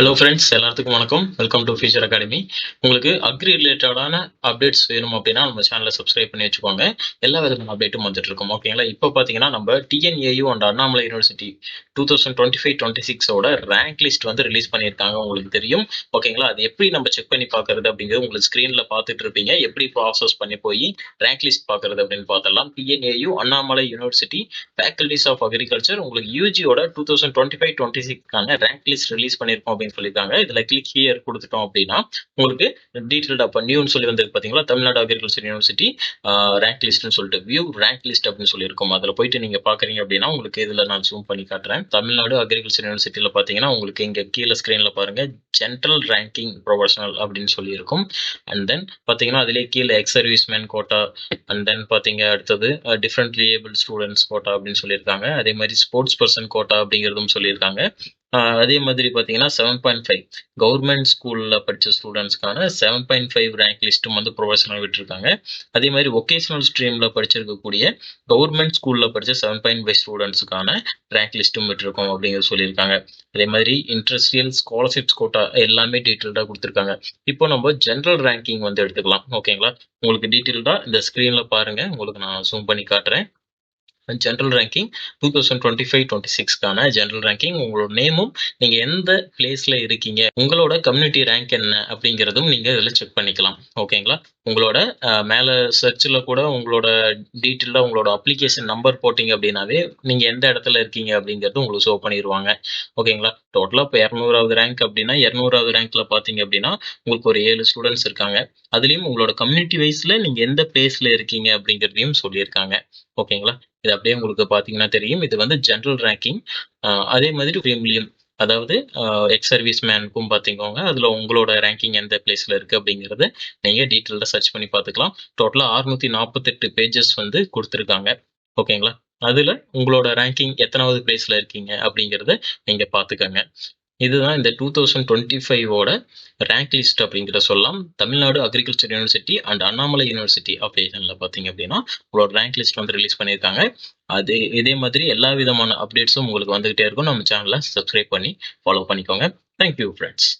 Hello friends எல்லாத்துக்கும் வணக்கம். Welcome to future academy உங்களுக்கு அக்ரி ரிலேட்டடான அப்டேட்ஸ் வேணும் அப்படின்னா நம்ம சேனலை சப்ஸ்கிரைப் பண்ணி வச்சுக்கோங்க. எல்லா விதமான அப்டேட்டும் வந்துட்டு இருக்கும். ஓகேங்களா இப்போ பார்த்தீங்கன்னா நம்ம TNAU and Annamalai university two thousand twenty five twenty சிக்ஸோட rank list வந்து ரிலீஸ் பண்ணியிருக்காங்க. உங்களுக்கு தெரியும். ஓகேங்களா அது எப்படி நம்ம செக் பண்ணி பார்க்கறது அப்படிங்கிறது உங்களுக்கு ஸ்க்ரீனில் பார்த்துட்டு இருப்பீங்க. எப்படி ப்ராசஸ் பண்ணி போய் ரேங்க் லிஸ்ட் பார்க்கறது அப்படின்னு பார்த்தலாம் TNAU Annamalai university faculties of agriculture உங்களுக்கு யூஜியோட two thousand twenty five twenty சிக்ஸ்க்கான rank list release பண்ணியிருக்கோம் அப்படின்னு சொல்லியிருக்காங்க. இதுல கிளிக் ஹியர் கொடுத்துட்டோம் அப்படின்னா உங்களுக்கு டீட்டெயில்ட் இப்போ நியூன்னு சொல்லி வந்திருக்கு பார்த்தீங்களா தமிழ்நாடு அக்ரிகல்ச்சர் யூனிவர்சிட்டி ரேங்க் லிஸ்ட்னு சொல்லிட்டு வியூ ரேங்க் லிஸ்ட் அப்படின்னு சொல்லியிருக்கோம். அதில் போயிட்டு நீங்க பாக்குறீங்க அப்படின்னா உங்களுக்கு இதுல நான் ஜூம் பண்ணி காட்டுறேன். தமிழ்நாடு அக்ரிகல்ச்சர் யூனிவர்சிட்டியில பார்த்தீங்கன்னா உங்களுக்கு இங்க கீழே ஸ்க்ரீன்ல பாருங்க. ஜென்ரல் ரேங்கிங் ப்ரொஃபஷனல் அப்படின்னு சொல்லியிருக்கும். அண்ட் தென் பார்த்தீங்கன்னா அதிலே கீழே ex serviceman quota and then பார்த்தீங்க அடுத்தது டிஃப்ரெண்ட்லி ஏபிள் ஸ்டூடெண்ட்ஸ் கோட்டா அப்படின்னு சொல்லியிருக்காங்க. அதே மாதிரி ஸ்போர்ட்ஸ் பர்சன் கோட்டா அப்படிங்கிறதும் சொல்லியிருக்காங்க. அதே மாதிரி பார்த்தீங்கன்னா செவன் பாயிண்ட் ஃபைவ் கவர்மெண்ட் ஸ்கூலில் படித்த ஸ்டூடெண்ட்ஸ்க்கான செவன் பாயிண்ட் ஃபைவ் ரேங்க் லிஸ்ட்டும் வந்து ப்ரொஃபஷனல் விட்டுருக்காங்க. அதே மாதிரி ஒகேஷனல் ஸ்ட்ரீமில் படிச்சிருக்கக்கூடிய கவர்மெண்ட் ஸ்கூலில் படித்த செவன் பாயிண்ட் ஃபைவ் ஸ்டூடெண்ட்ஸுக்கான ரேங்க் லிஸ்ட்டும் விட்டுருக்கோம் அப்படிங்கிறது சொல்லியிருக்காங்க. அதே மாதிரி இன்ட்ரஸ்டியல் ஸ்காலர்ஷிப்ஸ் கோட்டா எல்லாமே டீட்டெயில்டாக கொடுத்துருக்காங்க. இப்போ நம்ம ஜென்ரல் ரேங்கிங் வந்து எடுத்துக்கலாம். ஓகேங்களா உங்களுக்கு டீட்டெயில்டாக இந்த ஸ்க்ரீனில் பாருங்கள் உங்களுக்கு நான் ஜூம் பண்ணி காட்டுறேன். General ranking two thousand twenty five twenty சிக்ஸ்க்கான general ranking உங்களோட நேமும் நீங்கள் எந்த பிளேஸில் இருக்கீங்க உங்களோட கம்யூனிட்டி ரேங்க் என்ன அப்படிங்கிறதும் நீங்கள் இதில் செக் பண்ணிக்கலாம். ஓகேங்களா உங்களோட மேலே சர்ச்சில் கூட உங்களோட டீட்டெயிலாக உங்களோட அப்ளிகேஷன் நம்பர் போட்டிங்க அப்படின்னாவே நீங்கள் எந்த இடத்துல இருக்கீங்க அப்படிங்கிறது உங்களுக்கு ஷோ பண்ணிடுவாங்க ஓகேங்களா டோட்டலாக இப்போ இரநூறாவது ரேங்க் அப்படின்னா இரநூறாவது ரேங்க்கில் பார்த்தீங்க அப்படின்னா உங்களுக்கு ஒரு ஏழு ஸ்டூடெண்ட்ஸ் இருக்காங்க. அதுலேயும் உங்களோட கம்யூனிட்டி வைஸில் நீங்கள் எந்த பிளேஸில் இருக்கீங்க அப்படிங்கிறதையும் சொல்லியிருக்காங்க. ஓகேங்களா இது அப்படியே உங்களுக்கு பார்த்தீங்கன்னா தெரியும். இது வந்து ஜென்ரல் ரேங்கிங் அதே மாதிரி ப்ரீமியம் அதாவது எக்ஸ் சர்வீஸ் மேனுக்கும் பார்த்துக்கோங்க. அதில் உங்களோட ரேங்கிங் எந்த பிளேஸில் இருக்குது அப்படிங்கிறத நீங்கள் டீட்டெயிலாக சர்ச் பண்ணி பார்த்துக்கலாம். டோட்டலாக அறுநூற்றி நாற்பத்தெட்டு பேஜஸ் வந்து கொடுத்துருக்காங்க. ஓகேங்களா அதில் உங்களோட ரேங்கிங் எத்தனாவது பிளேஸில் இருக்கீங்க அப்படிங்கிறத நீங்கள் பார்த்துக்கோங்க. இதுதான் இந்த டூ தௌசண்ட் டுவெண்ட்டி ஃபைவோட ரேங்க் லிஸ்ட் அப்படிங்கிற சொல்லலாம். Tamil Nadu agriculture university and Annamalai university அப்ளிகேஷனில் பார்த்தீங்க அப்படின்னா உங்களோட ரேங்க் லிஸ்ட் வந்து ரிலீஸ் பண்ணியிருக்காங்க. அது இதே மாதிரி எல்லா விதமான அப்டேட்ஸும் உங்களுக்கு வந்துகிட்டே இருக்கும். நம்ம சேனலை சப்ஸ்கிரைப் பண்ணி ஃபாலோ பண்ணிக்கோங்க. Thank you friends